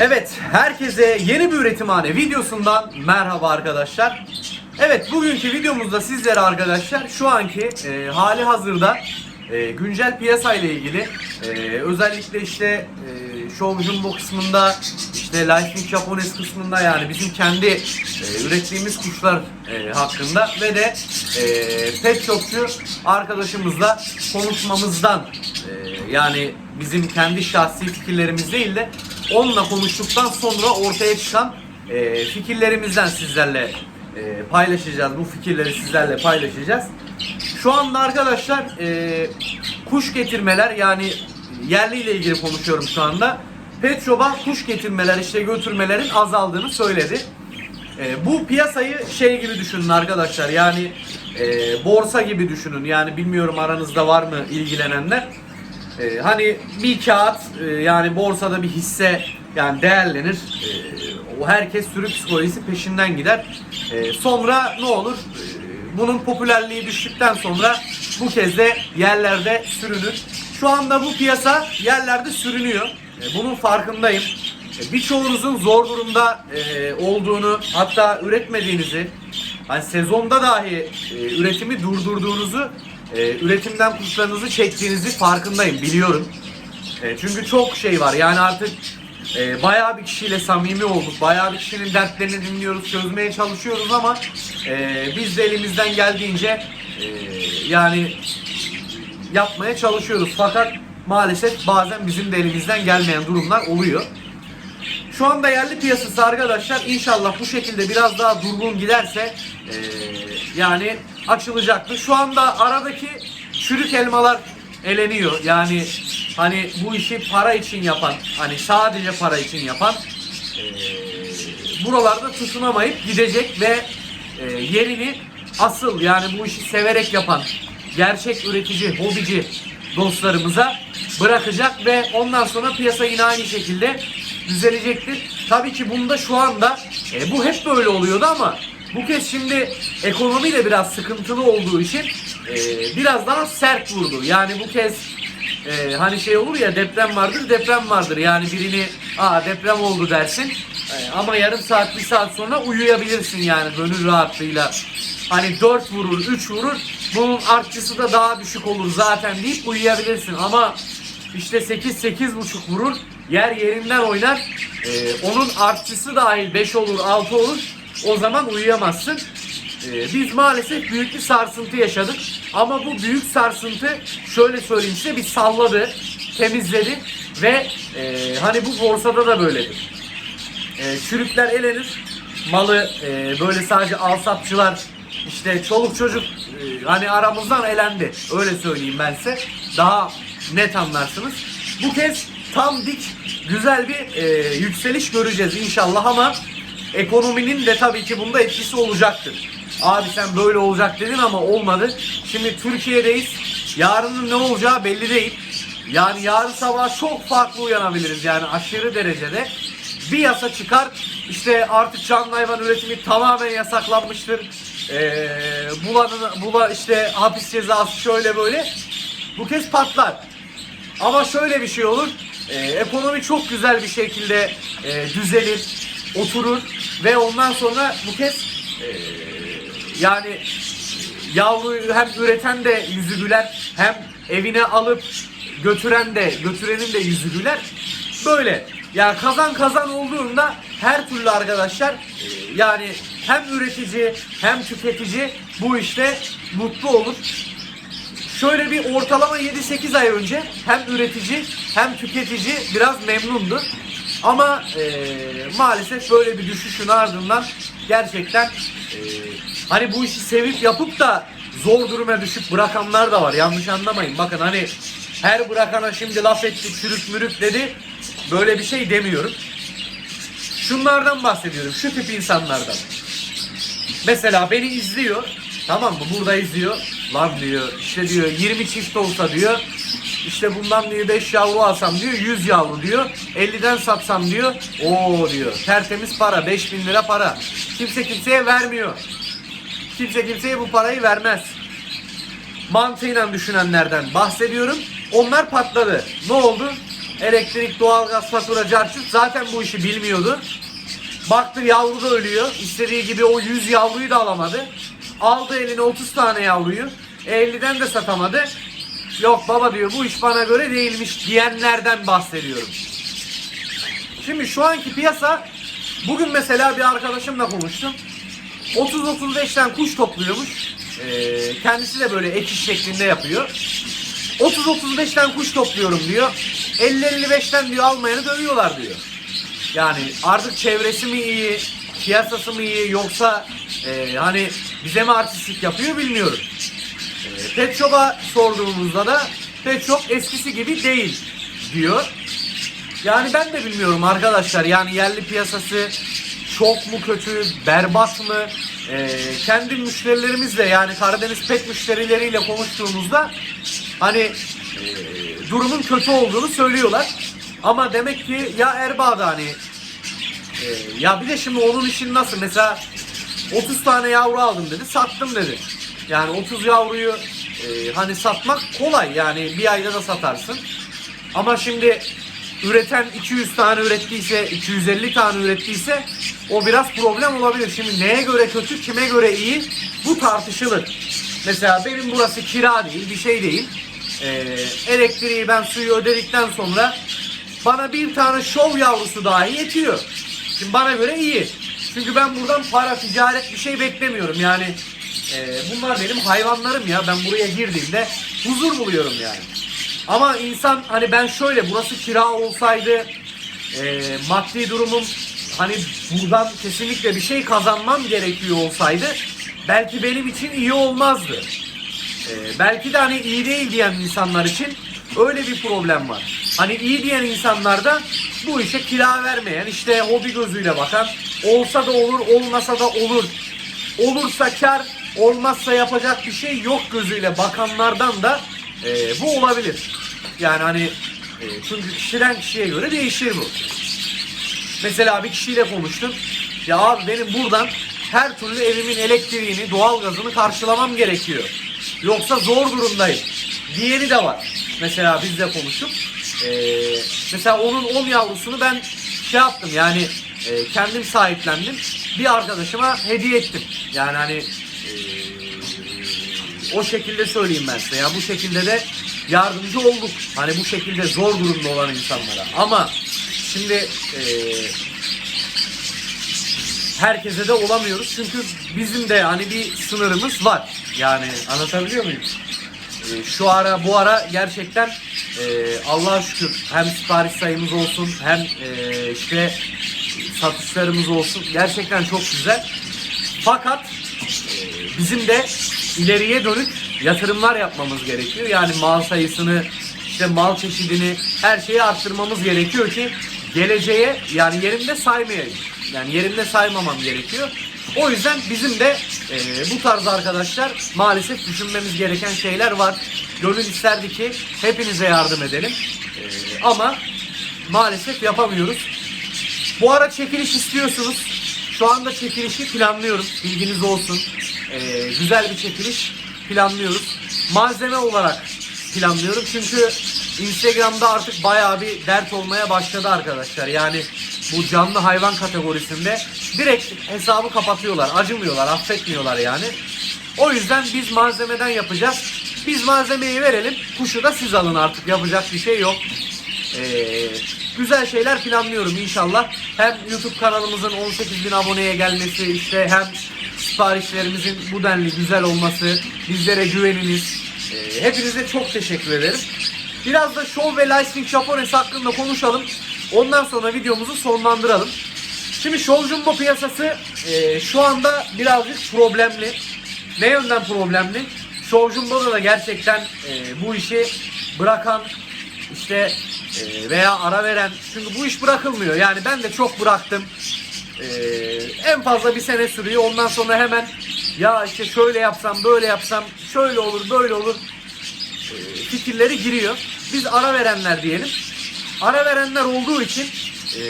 Evet, herkese yeni bir üretimhane videosundan merhaba arkadaşlar. Evet, bugünkü videomuzda sizlere arkadaşlar şu anki e, hali hazırda e, güncel piyasa ile ilgili e, özellikle işte e, Show Jumbo kısmında işte Lightning Japones kısmında yani bizim kendi e, ürettiğimiz kuşlar e, hakkında ve de e, pet shopçu arkadaşımızla konuşmamızdan e, yani bizim kendi şahsi fikirlerimiz değil de onunla konuştuktan sonra ortaya çıkan e, fikirlerimizden sizlerle e, paylaşacağız. Bu fikirleri sizlerle paylaşacağız. Şu anda arkadaşlar e, kuş getirmeler yani yerli ile ilgili konuşuyorum şu anda. Pet Shop'a kuş getirmeler işte götürmelerin azaldığını söyledi. E, bu piyasayı şey gibi düşünün arkadaşlar yani e, borsa gibi düşünün yani bilmiyorum aranızda var mı ilgilenenler. E, hani bir kağıt e, yani borsada bir hisse yani değerlenir. E, o herkes sürü psikolojisi peşinden gider. E, sonra ne olur? E, bunun popülerliği düştükten sonra bu kez de yerlerde sürünür. Şu anda bu piyasa yerlerde sürünüyor. E, bunun farkındayım. E, Birçoğunuzun zor durumda e, olduğunu hatta üretmediğinizi hani sezonda dahi e, üretimi durdurduğunuzu e, üretimden kuşlarınızı çektiğinizi farkındayım biliyorum. E, çünkü çok şey var yani artık e, bayağı bir kişiyle samimi olduk. Bayağı bir kişinin dertlerini dinliyoruz, çözmeye çalışıyoruz ama e, biz de elimizden geldiğince e, yani yapmaya çalışıyoruz. Fakat maalesef bazen bizim de elimizden gelmeyen durumlar oluyor. Şu anda yerli piyasası arkadaşlar inşallah bu şekilde biraz daha durgun giderse eee, yani açılacaktır. Şu anda aradaki çürük elmalar eleniyor. Yani hani bu işi para için yapan, hani sadece para için yapan eee, buralarda tutunamayıp gidecek ve eee, yerini asıl yani bu işi severek yapan gerçek üretici, hobici dostlarımıza bırakacak ve ondan sonra piyasa yine aynı şekilde düzelecektir. Tabii ki bunda şu anda e, bu hep böyle oluyordu ama bu kez şimdi ekonomiyle biraz sıkıntılı olduğu için e, biraz daha sert vurdu. Yani bu kez e, hani şey olur ya deprem vardır deprem vardır. Yani birini aa deprem oldu dersin e, ama yarım saat bir saat sonra uyuyabilirsin yani gönül rahatlığıyla. Hani 4 vurur 3 vurur bunun artçısı da daha düşük olur zaten deyip uyuyabilirsin ama işte 8 8 buçuk vurur yer yerinden oynar Ee, onun artçısı dahil 5 olur 6 olur o zaman uyuyamazsın Ee, biz maalesef büyük bir sarsıntı yaşadık ama bu büyük sarsıntı şöyle söyleyeyim size bir salladı temizledi ve e, hani bu borsada da böyledir e, çürükler elenir. Malı e, böyle sadece alsatçılar işte çoluk çocuk e, hani aramızdan elendi. Öyle söyleyeyim ben size. Daha net anlarsınız. Bu kez tam dik güzel bir e, yükseliş göreceğiz inşallah ama ekonominin de tabii ki bunda etkisi olacaktır. Abi sen böyle olacak dedin ama olmadı. Şimdi Türkiye'deyiz. Yarının ne olacağı belli değil. Yani yarın sabah çok farklı uyanabiliriz yani aşırı derecede bir yasa çıkar. İşte artık canlı hayvan üretimi tamamen yasaklanmıştır. Ee, bulanın, bula işte hapis cezası şöyle böyle. Bu kez patlar. Ama şöyle bir şey olur. Ee, ekonomi çok güzel bir şekilde e, düzelir, oturur ve ondan sonra bu kez e, yani yavruyu hem üreten de yüzü güler hem evine alıp götüren de götürenin de yüzü güler. Böyle. Yani kazan kazan olduğunda her türlü arkadaşlar e, yani hem üretici hem tüketici bu işte mutlu olur. Şöyle bir ortalama 7-8 ay önce hem üretici hem tüketici biraz memnundu. Ama e, maalesef böyle bir düşüşün ardından gerçekten e, hani bu işi sevip yapıp da zor duruma düşüp bırakanlar da var. Yanlış anlamayın. Bakın hani her bırakana şimdi laf etti, çürük mürük dedi. Böyle bir şey demiyorum. Şunlardan bahsediyorum. Şu tip insanlardan. Mesela beni izliyor. Tamam mı? Burada izliyor. Lan diyor işte diyor 20 çift olsa diyor. İşte bundan diyor 5 yavru alsam diyor 100 yavru diyor. 50'den satsam diyor. Oo diyor. Tertemiz para 5000 lira para. Kimse kimseye vermiyor. Kimse kimseye bu parayı vermez. Mantığıyla düşünenlerden bahsediyorum. Onlar patladı. Ne oldu? Elektrik, doğalgaz, fatura, carçut zaten bu işi bilmiyordu. Baktı yavru da ölüyor. İstediği gibi o 100 yavruyu da alamadı. Aldı eline 30 tane yavruyu. 50'den de satamadı. Yok baba diyor bu iş bana göre değilmiş diyenlerden bahsediyorum. Şimdi şu anki piyasa bugün mesela bir arkadaşımla konuştum. 30-35'ten kuş topluyormuş. Ee, kendisi de böyle ek şeklinde yapıyor. 30-35'ten kuş topluyorum diyor. 50-55'ten diyor almayanı dövüyorlar diyor. Yani artık çevresi mi iyi, piyasası mı iyi yoksa e, hani bize mi artistlik yapıyor bilmiyorum. E, Pet Shop'a sorduğumuzda da Pet Shop eskisi gibi değil diyor. Yani ben de bilmiyorum arkadaşlar. Yani yerli piyasası çok mu kötü, berbat mı? Ee, kendi müşterilerimizle yani Karadeniz pet müşterileriyle konuştuğumuzda hani e, durumun kötü olduğunu söylüyorlar. Ama demek ki ya Erbaa'da hani e, ya bir de şimdi onun işin nasıl? Mesela 30 tane yavru aldım dedi, sattım dedi. Yani 30 yavruyu e, hani satmak kolay yani bir ayda da satarsın. Ama şimdi üreten 200 tane ürettiyse, 250 tane ürettiyse o biraz problem olabilir. Şimdi neye göre kötü, kime göre iyi bu tartışılır. Mesela benim burası kira değil, bir şey değil. Ee, elektriği ben suyu ödedikten sonra bana bir tane şov yavrusu dahi yetiyor. Şimdi bana göre iyi. Çünkü ben buradan para, ticaret bir şey beklemiyorum. Yani e, bunlar benim hayvanlarım ya. Ben buraya girdiğimde huzur buluyorum yani. Ama insan hani ben şöyle burası kira olsaydı e, maddi durumum hani buradan kesinlikle bir şey kazanmam gerekiyor olsaydı belki benim için iyi olmazdı. E, belki de hani iyi değil diyen insanlar için öyle bir problem var. Hani iyi diyen insanlar da bu işe kira vermeyen işte hobi gözüyle bakan olsa da olur olmasa da olur olursa kar olmazsa yapacak bir şey yok gözüyle bakanlardan da e, bu olabilir. Yani hani e, çünkü kişiden kişiye göre değişir bu. Mesela bir kişiyle konuştum. Ya abi benim buradan her türlü evimin elektriğini, doğalgazını karşılamam gerekiyor. Yoksa zor durumdayım. Diğeri de var. Mesela bizle konuşup e, mesela onun 10 yavrusunu ben şey yaptım yani e, kendim sahiplendim. Bir arkadaşıma hediye ettim. Yani hani e, o şekilde söyleyeyim ben size. Ya bu şekilde de yardımcı olduk. Hani bu şekilde zor durumda olan insanlara. Ama şimdi e, herkese de olamıyoruz. Çünkü bizim de hani bir sınırımız var. Yani anlatabiliyor muyum? Şu ara bu ara gerçekten e, Allah'a şükür hem sipariş sayımız olsun hem e, işte satışlarımız olsun. Gerçekten çok güzel. Fakat e, bizim de ileriye dönük yatırımlar yapmamız gerekiyor. Yani mal sayısını, işte mal çeşidini, her şeyi arttırmamız gerekiyor ki geleceğe yani yerimde saymayayım. Yani yerimde saymamam gerekiyor. O yüzden bizim de e, bu tarz arkadaşlar maalesef düşünmemiz gereken şeyler var. Gönül isterdi ki hepinize yardım edelim. E, ama maalesef yapamıyoruz. Bu ara çekiliş istiyorsunuz. Şu anda çekilişi planlıyorum. Bilginiz olsun. Ee, güzel bir çekiliş planlıyoruz. Malzeme olarak planlıyorum. Çünkü Instagram'da artık bayağı bir dert olmaya başladı arkadaşlar. Yani bu canlı hayvan kategorisinde direkt hesabı kapatıyorlar. Acımıyorlar, affetmiyorlar yani. O yüzden biz malzemeden yapacağız. Biz malzemeyi verelim. Kuşu da siz alın artık. Yapacak bir şey yok. Ee, güzel şeyler planlıyorum inşallah. Hem YouTube kanalımızın 18 bin aboneye gelmesi işte hem siparişlerimizin bu denli güzel olması, bizlere güveniniz. Ee, hepinize çok teşekkür ederim. Biraz da Show ve Licensing Japones hakkında konuşalım. Ondan sonra videomuzu sonlandıralım. Şimdi Show Jumbo piyasası e, şu anda birazcık problemli. Ne yönden problemli? Show Jumbo'da da gerçekten e, bu işi bırakan işte e, veya ara veren çünkü bu iş bırakılmıyor. Yani ben de çok bıraktım. E, en fazla bir sene sürüyor. Ondan sonra hemen ya işte şöyle yapsam böyle yapsam şöyle olur böyle olur e, fikirleri giriyor. Biz ara verenler diyelim. Ara verenler olduğu için e,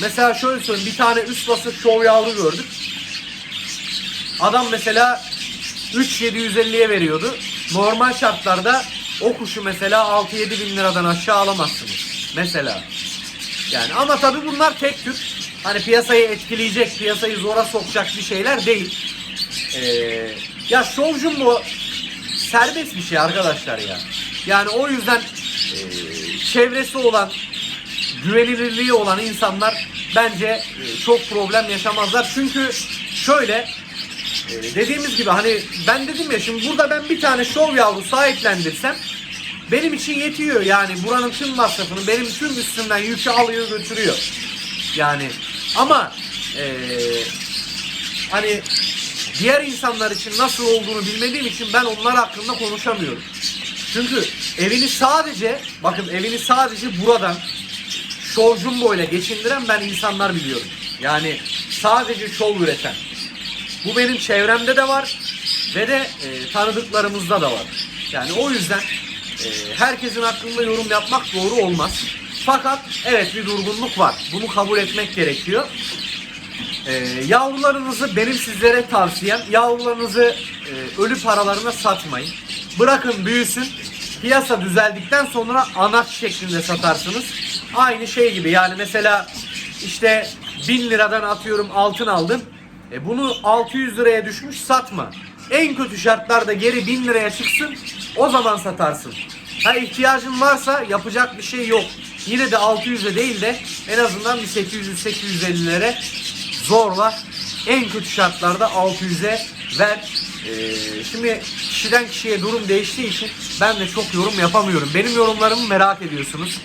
mesela şöyle söyleyeyim bir tane üst basık şov yavru gördük. Adam mesela 3750'ye veriyordu. Normal şartlarda o kuşu mesela 6-7 bin liradan aşağı alamazsınız. Mesela. Yani ama tabii bunlar tek tük. Hani piyasayı etkileyecek, piyasayı zora sokacak bir şeyler değil. Ee, ya Show Jumbo serbest bir şey arkadaşlar ya. Yani o yüzden e, çevresi olan, güvenilirliği olan insanlar bence e, çok problem yaşamazlar. Çünkü şöyle e, dediğimiz gibi hani ben dedim ya şimdi burada ben bir tane şov yavru sahiplendirsem benim için yetiyor yani buranın tüm masrafını benim tüm üstümden yükü alıyor götürüyor. Yani ama e, hani diğer insanlar için nasıl olduğunu bilmediğim için ben onlar hakkında konuşamıyorum. Çünkü evini sadece bakın evini sadece buradan şov jumbo ile geçindiren ben insanlar biliyorum. Yani sadece şov üreten. Bu benim çevremde de var ve de e, tanıdıklarımızda da var. Yani o yüzden e, herkesin hakkında yorum yapmak doğru olmaz. Fakat evet bir durgunluk var. Bunu kabul etmek gerekiyor. E, yavrularınızı benim sizlere tavsiyem yavrularınızı e, ölü paralarına satmayın. Bırakın büyüsün. Piyasa düzeldikten sonra anaç şeklinde satarsınız. Aynı şey gibi yani mesela işte 1000 liradan atıyorum altın aldın. E bunu 600 liraya düşmüş satma. En kötü şartlarda geri 1000 liraya çıksın o zaman satarsın. Ha ihtiyacın varsa yapacak bir şey yok. Yine de 600'e değil de en azından bir 800-850'lere zorla en kötü şartlarda 600'e ver. Ee, şimdi kişiden kişiye durum değiştiği için ben de çok yorum yapamıyorum. Benim yorumlarımı merak ediyorsunuz.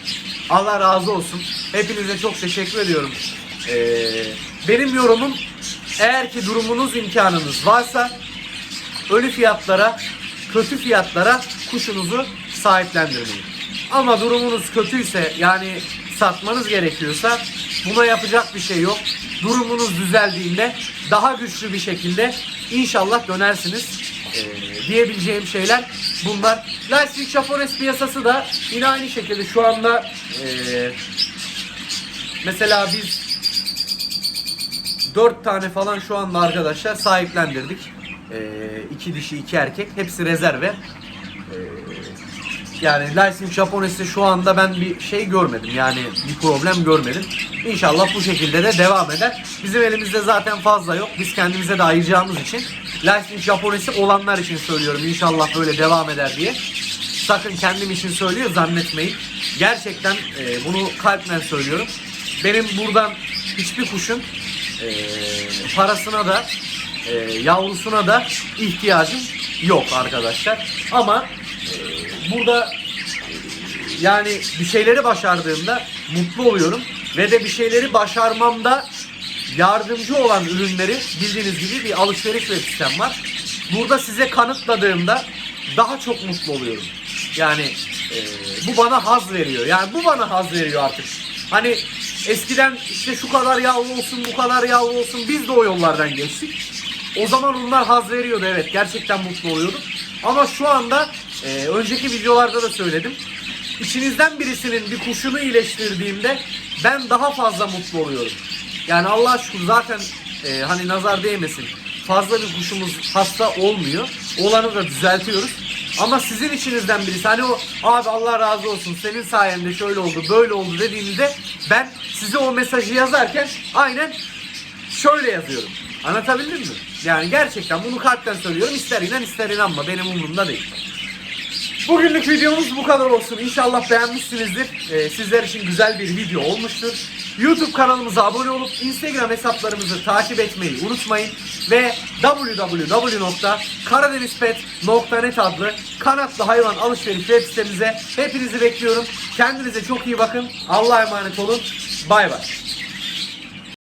Allah razı olsun. Hepinize çok teşekkür ediyorum. Ee, benim yorumum eğer ki durumunuz imkanınız varsa ölü fiyatlara, kötü fiyatlara kuşunuzu sahiplendirmeyin. Ama durumunuz kötüyse yani satmanız gerekiyorsa buna yapacak bir şey yok. Durumunuz düzeldiğinde daha güçlü bir şekilde inşallah dönersiniz. Ee, diyebileceğim şeyler bunlar. Lightstick Japones piyasası da yine aynı şekilde şu anda ee, mesela biz 4 tane falan şu anda arkadaşlar sahiplendirdik. Ee, iki dişi iki erkek. Hepsi rezerve. Ee, yani Lysin Japones'te şu anda ben bir şey görmedim. Yani bir problem görmedim. İnşallah bu şekilde de devam eder. Bizim elimizde zaten fazla yok. Biz kendimize de ayıracağımız için Lysin Japones'i olanlar için söylüyorum. İnşallah böyle devam eder diye. Sakın kendim için söylüyor zannetmeyin. Gerçekten e, bunu kalpten söylüyorum. Benim buradan hiçbir kuşun e, parasına da e, yavrusuna da ihtiyacım yok arkadaşlar. Ama e, burada yani bir şeyleri başardığımda mutlu oluyorum ve de bir şeyleri başarmamda yardımcı olan ürünleri bildiğiniz gibi bir alışveriş web sitem var. Burada size kanıtladığımda daha çok mutlu oluyorum. Yani e, bu bana haz veriyor. Yani bu bana haz veriyor artık. Hani eskiden işte şu kadar yavru olsun, bu kadar yavru olsun biz de o yollardan geçtik. O zaman onlar haz veriyordu evet. Gerçekten mutlu oluyordum. Ama şu anda e, önceki videolarda da söyledim. İçinizden birisinin bir kuşunu iyileştirdiğimde ben daha fazla mutlu oluyorum. Yani Allah şükür zaten e, hani nazar değmesin. Fazla bir kuşumuz hasta olmuyor. Olanı da düzeltiyoruz. Ama sizin içinizden birisi hani o abi Allah razı olsun senin sayende şöyle oldu böyle oldu dediğinizde ben size o mesajı yazarken aynen şöyle yazıyorum. Anlatabildim mi? Yani gerçekten bunu kalpten söylüyorum. İster inan ister inanma. Benim umurumda değil. Bugünlük videomuz bu kadar olsun. İnşallah beğenmişsinizdir. Ee, sizler için güzel bir video olmuştur. YouTube kanalımıza abone olup Instagram hesaplarımızı takip etmeyi unutmayın. Ve www.karadenizpet.net adlı kanatlı hayvan alışveriş web sitemize hepinizi bekliyorum. Kendinize çok iyi bakın. Allah'a emanet olun. Bay bay.